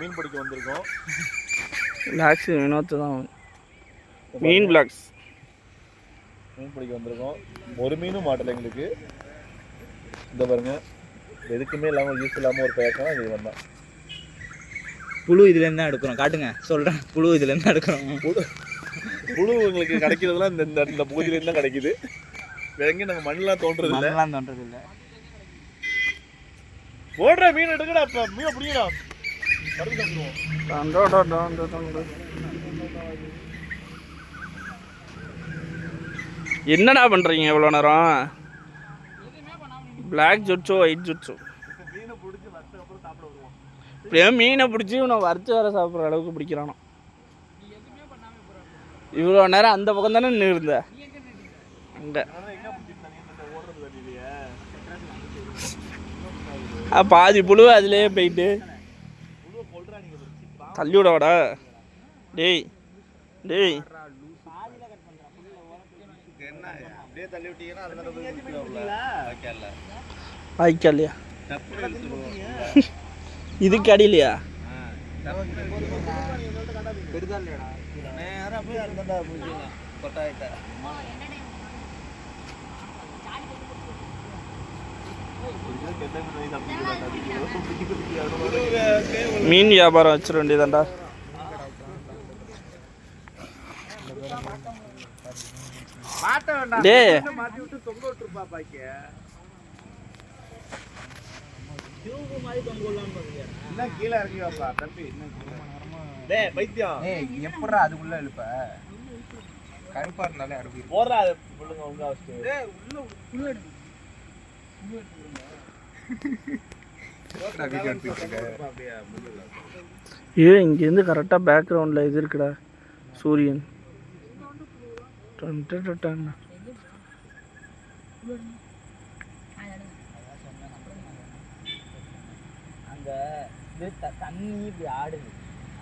மீன் பிடிக்க வந்திருக்கோம். பிளாக்ஸ் வினோத்து தான். மீன் பிளாக்ஸ். மீன் பிடிக்க வந்திருக்கோம். ஒரு மீனும் மாட்டல எங்களுக்கு. இந்த பாருங்க. எதுக்குமே இல்லாமல் யூஸ் இல்லாமல் ஒரு பழக்கம் இது வந்தான் புழு இதுலேருந்து தான் எடுக்கிறோம் காட்டுங்க. சொல்கிறேன் புழு இதுலேருந்து தான் எடுக்கிறோம் புழு புழு எங்களுக்கு கிடைக்கிறதுலாம் இந்த இந்த பகுதியிலேருந்து தான் கிடைக்குது. வேற எங்கேயும் நாங்கள் மண்ணெலாம் தோன்றது இல்லை மண்ணெல்லாம் தோன்றது இல்லை ஓடுற மீன் எடுக்கடா இப்போ மீனை பிடிக்கடா. என்னடா பண்றீங்க இவ்வளோ நேரம்? பிளாக் ஜுட்ஸோ ஒயிட் ஜுட்ஸோ இப்படியே மீனை பிடிச்சி இவனை வறுத்து வர சாப்பிட்ற அளவுக்கு பிடிக்கிறானோ. இவ்வளோ நேரம் அந்த பக்கம் தானே நின்று இருந்த? அங்கே. பாதி புழு அதுலேயே போயிட்டு. தள்ளி விடவாடா. டேய் டேய். என்ன இதுக்கு தள்ளி விட்டீங்கன்னா நேரம் போய் வாய்க்காலையா இதுக்கு அடியிலையா நேராக போய் அந்த பிடிச்சிடலாம் கொட்டாயிட்ட மீன் வியாபாரம் வச்சிட வேண்டியதாண்டா மாட்ட வேண்டாம். டேய். மாட்டி விட்டு தொங்க விட்டுருப்பா பாக்கிய. டியூப் மாதிரி தொங்க விடலாம்னு பாக்கியா இன்னும் கீழே? இறங்கி வாப்பா தம்பி டேய் பைத்தியம். ஏய் எப்படா அதுக்குள்ள இழுப்ப? கருப்பா இருந்தாலே அறுபது. போடுறா அது புள்ளுங்க ஒழுங்கா வச்சுட்டு ஏ இங்கேருந்து கரெக்டாக பேக்ரவுண்டில் இது இருக்குடா சூரியன். அங்க இது தண்ணி இப்படி ஆடுது.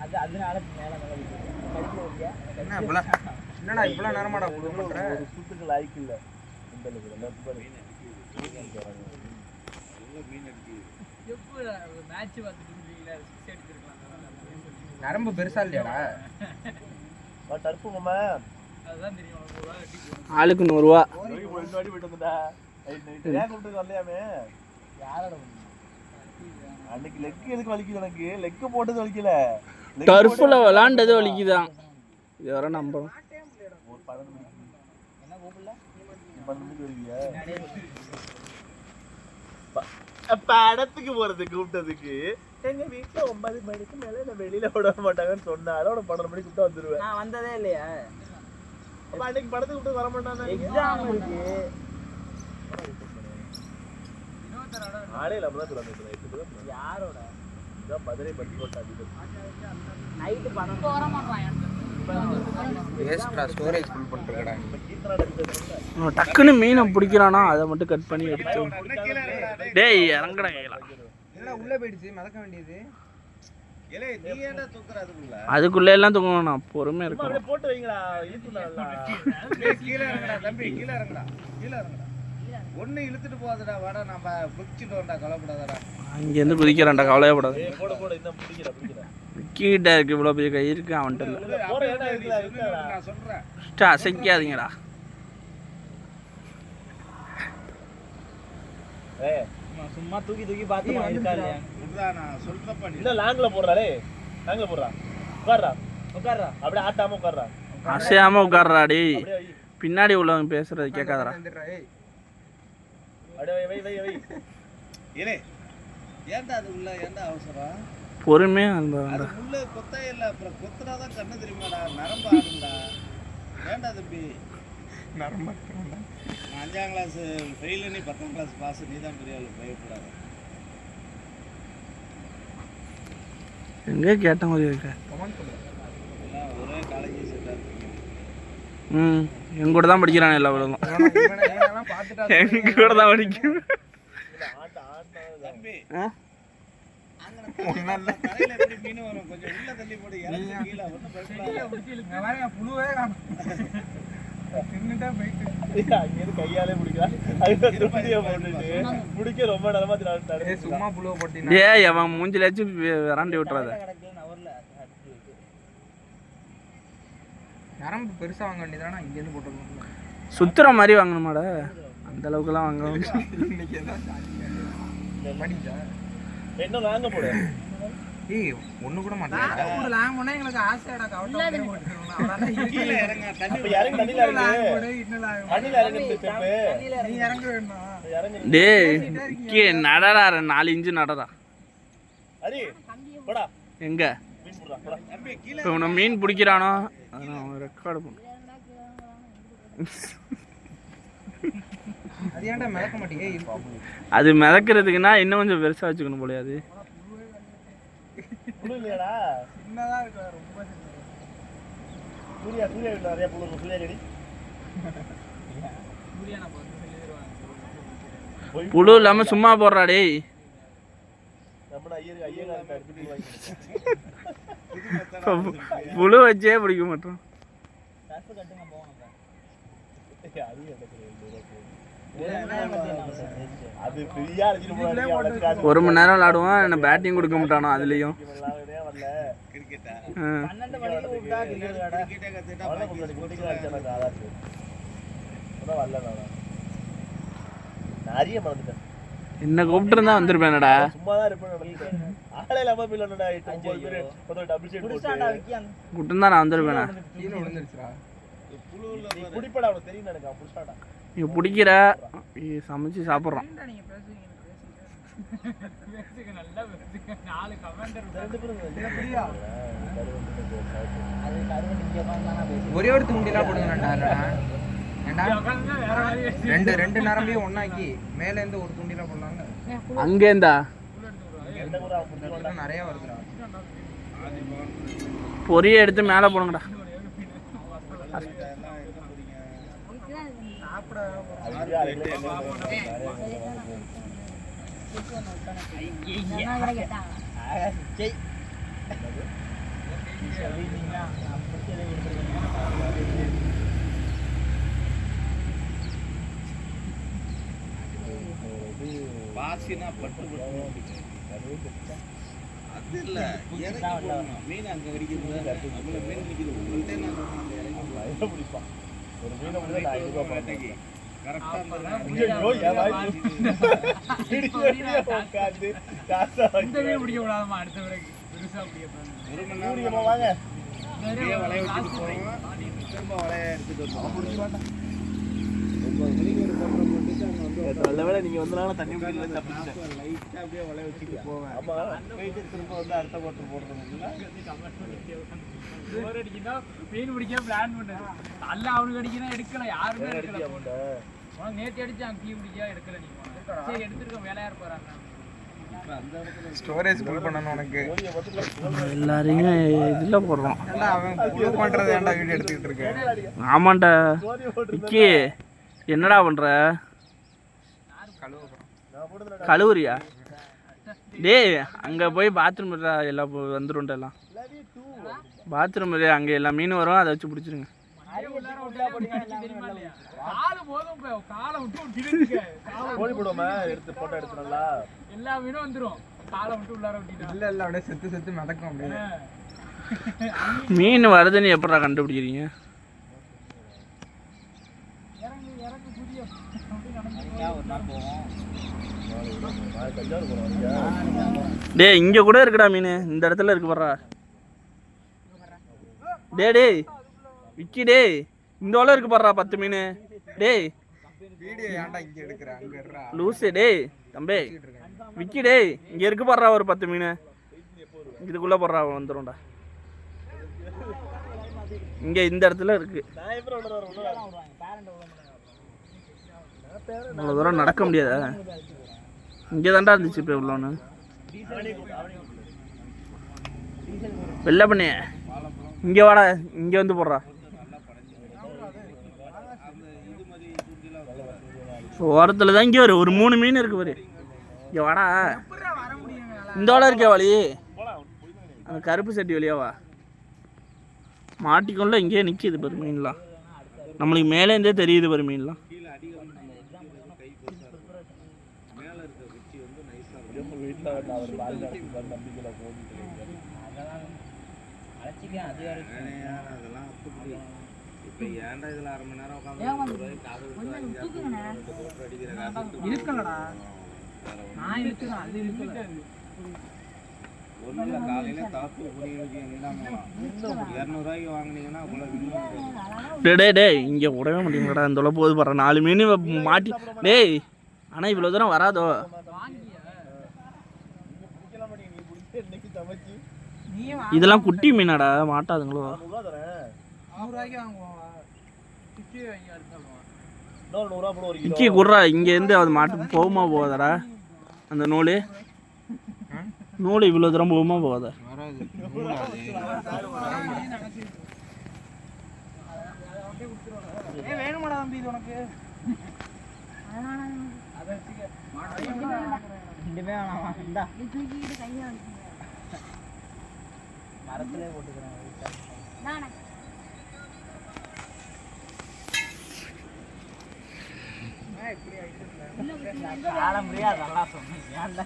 அது அதனால மேல மேல என்னடா இவ்வளவு நேரமாடா ஒரு சுத்துக்கு லாய்க்கு இல்ல நரம்பு பெருசா இல்லையாடா? வா, டர்ஃபு. ஆளுக்கு நூறுரூவா? அன்னைக்கு லெக் எதுக்கு வலிக்குது எனக்கு லெக் போட்டது வலிக்கல. டர்ஃபில் விளாண்டது வலிக்குதான் இது வர நம்புறோம். ஒரு பன்னெண்டு மணிக்கு. நீ பன்னெண்டு மணிக்கு வருவியா ப- படத்துக்கு போறது கூப்பிட்டதுக்கு. எங்க வீட்டுல ஒன்பது மணிக்கு மேல என்ன வெளியில விட மாட்டாங்கன்னு சொன்னா அதோட பன்னெண்டு மணிக்கு கூப்பிட்டு வந்துருவேன். நான் வந்ததே இல்லையா? அப்ப அன்னைக்கு படத்துக்கு கூப்பிட்டு வர மாட்டாங்க எக்ஸாம் இருக்கு. ஆளே இல்லாம தான் சொல்லுவாங்க யாரோட? இதான் மதுரை பட்டி போட்டு அதிகம் நைட்டு பணம் வேஸ்ட்ரா ஸ்டோரேஜ் ஃபுல் பண்ணிருக்கடா அவன் டக்குன்னு மீனை பிடிக்கிறானா? அதை மட்டும் கட் பண்ணி எடுத்து டேய். இறங்கடா கையில. என்னடா உள்ள போயிடுச்சு மதக்க வேண்டியது. ஏலே நீ ஏன்டா தூக்குற அதுக்குள்ள? அதுக்குள்ளே எல்லாம் தூங்கணும் நான் இருக்கணும். அப்படியே போட்டு வைங்களா கீழே இறங்கடா தம்பி கீழே இறங்கடா கீழே இறங்கடா. ஒண்ணு இழுத்துட்டு போகாதடா வாடா நம்ம பிடிச்சிட்டு வந்தா கவலைப்படாதடா. அங்கேருந்து குதிக்கிறான்டா கவலையப்படாது. போட போட இன்னும் பிடிக்கல பிடிக்கல விக்கிட்ட இருக்கு இவ்வளோ பெரிய கை இருக்கு அவன்கிட்ட இல்லை. அசைக்காதீங்கடா. ஏய் சும்மா தூக்கி தூக்கி பார்த்து லாங்ல போடுறாளே. லாங்ல போடுறா. உட்கார்றா. உட்கார்றா. அப்படியே ஆட்டாம உட்கார்றா. அசையாம உட்கார்றா வை. பின்னாடி உள்ளவங்க பேசுறது கேட்காதடா. அப்படியே வை வை வை வை. ஏலே ஏன்டா அது உள்ள ஏன்டா அவசரம்? பொறுமையாக அந்த அது உள்ள கொத்தா இல்ல அப்புறம் கொத்துனாதான் கண்ணு தெரியுமாடா? நரம்பு ஆடும்டா. ஏன்டா தம்பி? நரம்பு நான் அஞ்சாம் கிளாஸ் ஃபெயில் நீ பத்தாம் கிளாஸ் பாஸ் நீ தான் பெரிய ஆளு பயப்படாத. எங்கே கேட்ட மாதிரி இருக்க? எல்லாம் ஒரே காலேஜ் செட்டா ம் என் கூட தான் படிக்கிறான் எல்லா விடலும் என் கூட தான் படிக்கும். ஆட்ட ஆட்ட தம்பி கையாலே போட்டுட்டு பிடிக்க ரொம்ப நேரமா சும்மா புழுவ போட்டி டேய் அவன் மூஞ்சிலாச்சும் விராண்டி விட்டுறாத. நரம்பு பெருசா வாங்க வேண்டியதானா இங்க இருந்து போட்டுருக்கோம் சுத்துற மாதிரி வாங்கணுமாடா? அந்த அளவுக்குலாம் வாங்க இன்னைக்கு என்ன வாங்க போடு. ஏய் ஒண்ணு கூட மாட்டேன். ஒரு லாங் போனா எங்களுக்கு ஆசையாடா கவலை போட்டுருக்கோம் கீழே இறங்க தண்ணி இறங்கி. தண்ணியில இறங்கு. இன்னும் லாங் தண்ணியில இறங்கு ஸ்டெப்பு நீ இறங்க. வேணும்? இறங்கி. டேய் கீ நடடா நாலு இன்ச்சு நடடா. ஹரி போடா. எங்க? இப்போ மீன் பிடிக்கிறானோ? அவன் ரெக்கார்டு பண்ணு. அது மிதக்கிறதுக்குன்னா இன்னும் கொஞ்சம் பெருசாக வச்சுக்கணும் போலயே அது. புழு இல்லாமல் சும்மா போடுறா டேய். புழு வச்சே பிடிக்க மாட்டோம். ஒரு மணி நேரம் விளாடுவான் என்ன பேட்டிங் கொடுக்க மாட்டானோ அதுலேயும். என்ன கூப்பிட்டுருந்தா வந்திருப்பேனடா. சும்மா தான் நான் வந்திருப்பேனே? நீ குடிப்படா அவனுக்கு தெரியும் எனக்கு அவன் புடிச்சாடா நீ பிடிக்கிற. சமைச்சு பேரும் ஒரே ஒரு துண்டிலாம் போடுங்கடா ஏண்டா ரெண்டு ரெண்டு. நரம்பையும் ஒண்ணாக்கி மேல இருந்து ஒரு துண்டிலாம் போடலாங்க. அங்கேருந்தா இதெல்லாம் நிறைய வருதுடா. பொரியை எடுத்து மேலே போடுங்கடா. பாசினா பட்டு பட்டு அது இல்ல. இறக்கி மீன் அங்க வடிக்கிறது நம்மள மீன் நிக்குது உங்கள்கிட்ட நான் சொன்னேன் பிடிப்பான் ஒரு மீனை முடிஞ்சா நான் ஐநூறு ரூபாய் வேட்டைக்கு கரெக்டா ஐயோ, என் வாய் பிடிச்சு வெளியே உட்கார்ந்து காசா வச்சு. ஒரு மணி சூரியம்மா நேரம் வாங்க? அப்படியே வலைய வச்சுட்டு போவோம் திரும்ப வலைய எடுத்துட்டு வருவோம் ஒன்பது மணிக்கு ஒரு நல்ல வேளை நீங்க வந்தனால தண்ணி அப்படியே வச்சுட்டு போவேன். ஆமா. போயிட்டு திரும்ப வந்து அடுத்த பத்திரம் போடுறதுல மீன் பிடிக்க பிளான் பண்ணது அல்ல அவனுக்கு அடிக்கணும் எடுக்கல யாருமே எடுக்கல? உனக்கு நேத்து அடிச்சான் தீ பிடிக்க எடுக்கல நீ. சரி எடுத்துருக்க வேலையா இருப்பாரு? ஸ்டோரேஜ் ஃபுல் பண்ணணும் உனக்கு. எல்லாரையும் இதில் போடுறோம். பண்றது? ஏன்டா வீடியோ எடுத்துக்கிட்டு இருக்க? ஆமாண்டா. விக்கி என்னடா பண்ணுற கழுவுறியா? டேய் அங்கே போய் பாத்ரூம் எல்லாம் வந்துரும்டா எல்லாம். பாத்ரூம் அங்கே எல்லா மீன் வரும் அதை வச்சு பிடிச்சிருங்க. எல்லா மீனும் வந்துரும். காலை விட்டு உள்ளார விட்டுட்டா. இல்ல இல்ல அப்படியே செத்து செத்து மிதக்கும் அப்படியே. மீன் வருதுன்னு எப்படா கண்டுபிடிக்கிறீங்க? இறங்கு இறங்கு புதிய. டேய் இங்கே கூட இருக்குடா மீன். இந்த இடத்துல இருக்கு பாடுறா டேய் டேய். விக்கி டேய். இந்த ஓல இருக்கு பாடுறா பத்து மீன். டேய். வீடியோ ஏன்டா இங்க எடுக்கிற அங்க இருடா லூசு டேய். தம்பி. விக்கி டேய். இங்கே இருக்கு பாடுறா ஒரு பத்து மீன். இதுக்குள்ளே போடுறா வந்துடும்டா இங்கே இந்த இடத்துல இருக்கு. நான் இவ்வளோ தூரம் நடக்க முடியாதா? இங்கே தாண்டா இருந்துச்சு இப்போ இவ்வளோன்னு வெள்ளை பண்ணி. இங்கே வாடா இங்கே வந்து போடுறா. ஓரத்தில் தான் இங்கே வரும் ஒரு மூணு மீன் இருக்கு பாரு. இங்கே வாடா. இந்த ஓலை இருக்கே வழி அந்த கருப்பு சட்டி வழியா வா. மாட்டிக்கொள்ள இங்கேயே நிற்கிது பாரு மீன்லாம் நம்மளுக்கு மேலேருந்தே தெரியுது பாரு மீன்லாம் அதெல்லாம் ஏன்டா அரை மணி நேரம் உட்காந்து இருக்கலடா. நான் இருக்கிறேன் அது இருக்கு இல்ல காலையில தாப்பு இரநூறுவாய்க்கு வாங்குனீங்கன்னா அவ்வளோ டே டே டேய் இங்கே விடவே மாட்டேங்கடா இந்த தொலை போது பாரு. நாலு மீன் மாட்டி டேய் ஆனால் இவ்வளோ தூரம் வராதோ? இதெல்லாம் குட்டி மீனாடா. மாட்டாதுங்களோ? இக்கி குடுறா இங்கேருந்து அது மாட்டு போகுமா போகாதடா? அந்த நூல்? நூல் இவ்வளோ தூரம் போகுமா போகாதா. வராது. ஏ வேணுமாடா தம்பி இது உனக்கு? இங்கேதான் வேணாமா இந்தா. மரத்திலே போட்டுக்கிறேன் ஆட முடியாது நல்லா சொன்னீங்க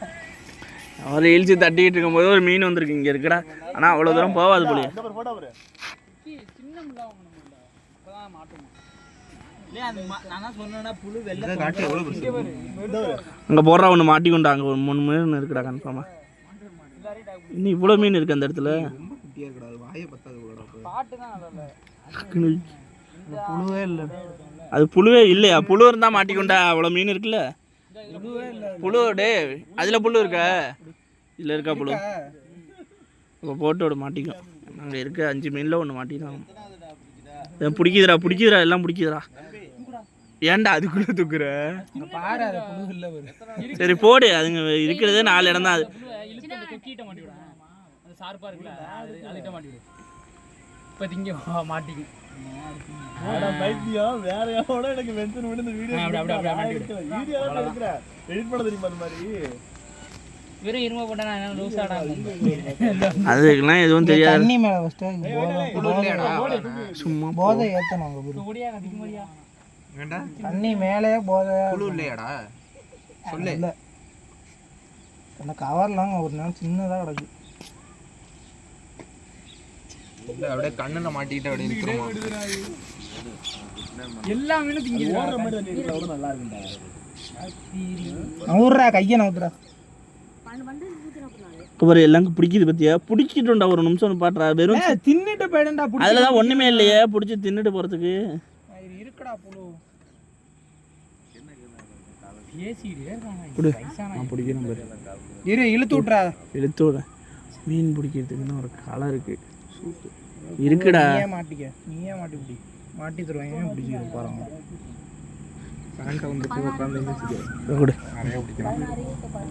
அவர் இழிச்சு தட்டிக்கிட்டு இருக்கும்போது ஒரு மீன் வந்திருக்கு. இங்கே இருக்குடா. ஆனால் அவ்வளோ தூரம் போகாது போலியே. அங்கே போடுறா ஒன்று மாட்டிக்கொண்டா அங்கே ஒரு மூணு மீன் இருக்குடா கன்ஃபார்மாக இன்னும் இவ்வளோ மீன் இருக்கு அந்த இடத்துல. ரொம்ப குட்டியா இருக்கடா. வாயை பத்தாது கூட பாட்டு தான் அதில் புழுவே இல்லை. அது புழுவே இல்லையா? புழு இருந்தால் மாட்டிக்கொண்டா அவ்வளோ மீன் இருக்குல்ல? புழு டே அதில் புழு இருக்கா? இதில் இருக்கா புழு? இப்போ போட்டு விட மாட்டிக்கும் நாங்கள் இருக்க அஞ்சு மீனில் ஒன்று மாட்டிக்கலாம் பிடிக்குதுடா பிடிக்குதுடா எல்லாம் பிடிக்குதுடா. ஏன்டா அதுக்குள்ளே தூக்குற? பாரு சரி போடு. அதுங்க இருக்கிறதே நாலு இடம் தான் அது. இப்போ திங்க மாட்டிக்கும் பைத்தியம். வேற எவனோ எனக்கு மென்ஷன் பண்ணி இந்த வீடியோ அப்படி, அப்படி, அப்படி, அப்படி. வீடியோ எடுக்கிறேன் எடிட் பண்ண தெரியுமா அந்த மாதிரி? வெறும் இரும்ப போட்டா நான் என்ன லூஸ் ஆடா அதுக்கெல்லாம் எதுவும் தெரியாது. தண்ணி மேல ஃபர்ஸ்ட் சும்மா போதை ஏத்தணும் அங்க. முடியா கட்டிக்க முடியா ஏண்டா? தண்ணி மேலே போதை புழு இல்லையாடா? சொல்லு. அந்த கவர்லாம் ஒரு நேரம் சின்னதா கிடக்கு. இல்ல அப்படியே கண்ணுல மாட்டிக்கிட்டு அப்படியே இருக்கிறோமா எல்லா மீனும் நல்லா கையை நவுத்துறா ஒரு எல்லாம் பிடிக்குது பத்தியா? பிடிக்கிட்டோம்டா ஒரு நிமிஷம் பாட்டுறா. வெறும் தின்னுட்டு போயிடும்டா புடி அதில் தான் ஒன்றுமே இல்லையே பிடிச்சி தின்னுட்டு போகிறதுக்கு இது இருக்குடா புழு. இரு இழுத்து விட்றா இழுத்து விட மீன் பிடிக்கிறதுக்குன்னு ஒரு களை இருக்கு இருக்குடா. நீயே மாட்டிக்க. நீயே மாட்டி பிடி. மாட்டி தருவாங்க பிடிச்சிக்க பாருங்க.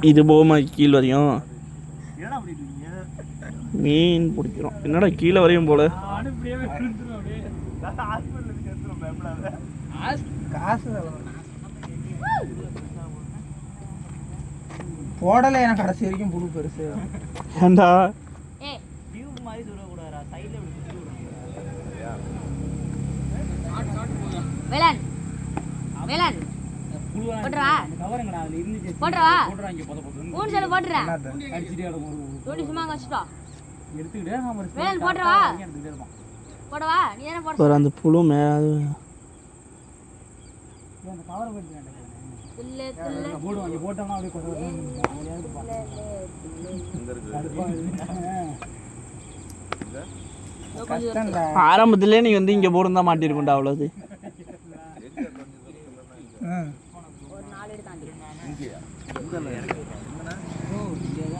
இது போகுமா கீழ் வரையும். மீன் பிடிக்கிறோம். என்னடா கீழே வரையும் போல. போடலை எனக்கு கடைசி வரைக்கும் புழு பெருசு. ஏண்டா? வேலன் வேலன் பொத பொது மூணு சொல்லு போட்டுறேன். தூண்டி சும்மா வச்சுட்டோம் வேலன் போட்டுறவா போடவா. நீ தானே போட அந்த புழு மே அது அந்த கவரை போட்டு இல்ல இல்ல போடுவாங்க போட்டோம்னா அப்படியே கொஞ்சம் ஆரம்பத்திலே நீ வந்து இங்கே போடுந்தா மாட்டிருக்கும்டா அவ்வளோது ம்.